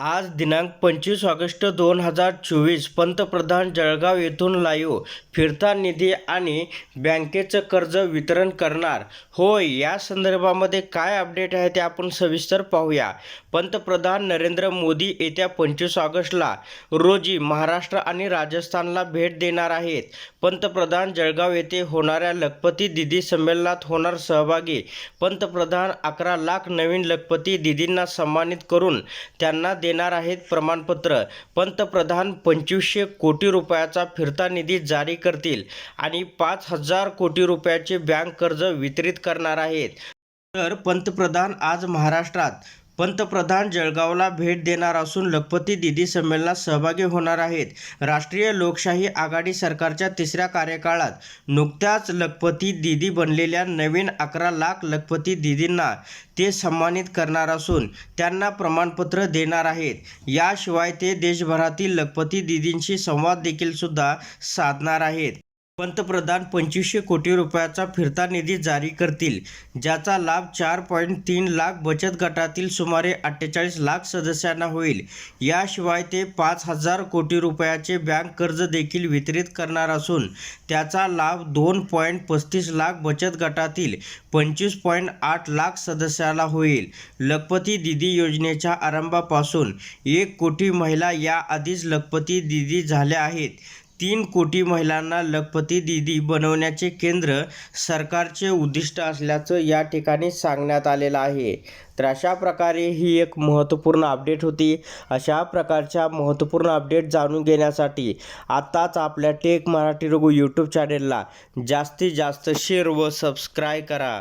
आज दिनांक पंचवीस ऑगस्ट दोन हजार चोवीस पंतप्रधान जळगाव येथून लाईव्ह फिरता निधी आणि बँकेचं कर्ज वितरण करणार. होय या संदर्भामध्ये काय अपडेट आहे ते आपण सविस्तर पाहूया. पंतप्रधान नरेंद्र मोदी येत्या पंचवीस ऑगस्टला रोजी महाराष्ट्र आणि राजस्थानला भेट देणार आहेत. पंतप्रधान जळगाव येथे होणाऱ्या लखपती दिदी संमेलनात होणार सहभागी. पंतप्रधान अकरा लाख नवीन लखपती दिदींना सन्मानित करून त्यांना देणार आहेत प्रमाणपत्र. पंतप्रधान पंचवीसशे कोटी रुपयाचा फिरता निधी जारी करतील आणि पाच हजार कोटी रुपयाचे बँक कर्ज वितरित करणार आहेत. तर पंतप्रधान आज महाराष्ट्रात पंतप्रधान जळगावला भेट देणार असून लखपती दिदी संमेलनात सहभागी होणार आहेत. राष्ट्रीय लोकशाही आघाडी सरकारच्या तिसऱ्या कार्यकाळात नुकत्याच लखपती दिदी बनलेल्या नवीन अकरा लाख लखपती दिदींना ते सन्मानित करणार असून त्यांना प्रमाणपत्र देणार आहेत. याशिवाय ते देशभरातील लखपती दिदींशी संवाद देखील सुद्धा साधणार आहेत. पंतप्रधान पंचवीसशे कोटी रुपयाचा फिरता निधी जारी करतील ज्याचा लाभ चार पॉईंट तीन लाख बचत गटातील सुमारे अठ्ठेचाळीस लाख सदस्यांना होईल. याशिवाय ते पाच हजार कोटी रुपयाचे बँक कर्ज देखील वितरित करणार असून त्याचा लाभ दोन पॉईंट पस्तीस लाख बचत गटातील पंचवीस पॉईंट आठ लाख सदस्याला होईल. लखपती दिदी योजनेच्या आरंभापासून एक कोटी महिला याआधीच लखपती दिदी झाल्या आहेत. तीन कोटी महिलांना लखपती दिदी बनवण्याचे केंद्र सरकारचे उद्दिष्ट असल्याचं या ठिकाणी सांगण्यात आलेलं आहे. तर अशा प्रकारे ही एक महत्त्वपूर्ण अपडेट होती. अशा प्रकारच्या महत्त्वपूर्ण अपडेट जाणून घेण्यासाठी आत्ताच आपल्या टेक मराठी रघु यूट्यूब चॅनेलला जास्तीत जास्त शेअर व सबस्क्राईब करा.